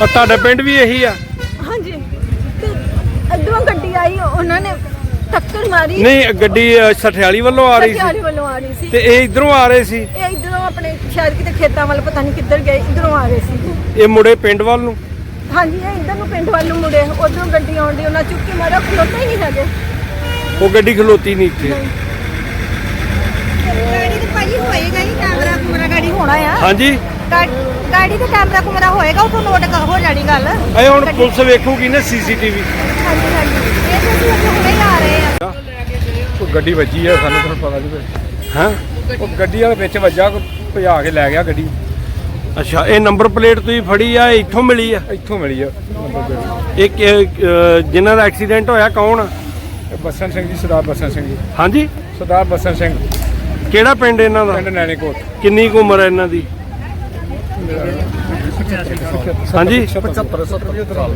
ਔਰ ਤੁਹਾਡਾ ਪਿੰਡ ਵੀ ਇਹੀ ਆ। ਹਾਂਜੀ। ਤੇ ਇਧਰੋਂ ਗੱਡੀ ਆਈ ਉਹਨਾਂ ਨੇ ਟੱਕਰ ਮਾਰੀ। ਨਹੀਂ ਗੱਡੀ ਅ, ਸਠਿਆਲੀ ਵੱਲੋਂ ਆ ਰਹੀ ਸੀ। ਸਠਿਆਲੀ ਵੱਲੋਂ ਆ ਰਹੀ ਸੀ। ਤੇ ਇਹ ਇਧਰੋਂ ਆ ਰਹੇ ਸੀ? ਇਹ ਇਧਰੋਂ ਆਪਣੇ ਸ਼ਾਇਦ ਕਿਤੇ ਖੇਤਾਂ ਵੱਲ ਪਤਾ ਨਹੀਂ ਕਿੱਧਰ ਗਏ ਇਧਰੋਂ ਆ ਰਹੇ ਸੀ। ਇਹ ਮੁੜੇ ਪਿੰਡ ਵੱਲ ਨੂੰ? ਹਾਂਜੀ ਇਹ ਇਧਰ ਨੂੰ ਪਿੰਡ ਵੱਲ ਨੂੰ ਮੁੜੇ ਉਧਰੋਂ ਗੱਡੀ ਆਉਂਦੀ ਉਹਨਾਂ ਚੁੱਕ ਮਾਰਿਆ ਖਲੋਤਾ ਹੀ ਨਹੀਂ ਹੈਗੇ। ਉਹ ਗੱਡੀ ਖਲੋਤੀ ਨਹੀਂ ਇੱਥੇ। ਗਾੜੀ ਤੇ ਭਾਈ ਹੋਏਗਾ ਹੀ ਕੈਮਰਾ ਕੁਮਰਾ ਗਾੜੀ ਹੋਣਾ ਆ। ਹਾਂਜੀ। ਗਾ- ਗਾੜੀ ਤੇ ਕੈਮਰਾ ਕੁਮਰਾ ਹੋਏਗਾ ਉਹ ਨੋਟ ਹੋ ਜਾਣੀ ਗੱਲ। ਇਹ ਹੁਣ ਪੁਲਿਸ ਵੇਖੂਗੀ ਨਾ ਸੀਸੀਟੀਵੀ। ਹਾਂਜੀ ਹਾਂਜੀ। ਇਹ ਤਾਂ ਅਸੀਂ ਉੱਥੇ ਹੁਣੇ ਹੀ ਆ ਰਹੇ ਆ। ਉਹ ਗੱਡੀ ਵੱਜੀ ਆ ਸਾਨੂੰ ਤੁਹਾਨੂੰ ਪਤਾ ਨਹੀਂ ਹਾਂ? ਉਹ ਗੱਡੀ ਵਾਲੇ ਵਿੱਚ ਵੱਜਾ ਕੋਈ ਭਜਾ ਕੇ ਲੈ ਗਿਆ ਗੱਡੀ। ਅੱਛਾ ਇਹ ਨੰਬਰ ਪਲੇਟ ਤੁਸੀਂ ਫੜੀ ਆ ਇਹ ਇੱਥੋਂ ਮਿਲੀ ਆ? ਇੱਥੋਂ ਮਿਲੀ ਆ ਨੰਬਰ ਪਲੇਟ। ਇਹ ਕਿ- ਅ, ਜਿਨ੍ਹਾਂ ਦਾ ਐਕਸੀਡੈਂਟ ਹੋਇਆ ਕੌਣ? ਆ ਇਹ ਬੱਸਨ ਸਿੰਘ ਜੀ ਸਰਦਾਰ ਬੱਸਨ ਸਿੰਘ ਜੀ। ਹਾਂਜੀ। ਸਰਦਾਰ ਬੱਸਨ ਸਿੰਘ। ਕਿਹੜਾ ਪਿੰਡ ਇਹਨਾਂ ਦਾ? ਪਿੰਡ ਨੈਣੇਕੋਟ। ਕਿੰਨੀ ਕੁ ਉਮਰ ਹੈ ਇਹਨਾਂ ਦੀ? ਹਾਂਜੀ। 75 70 ਸਾਲ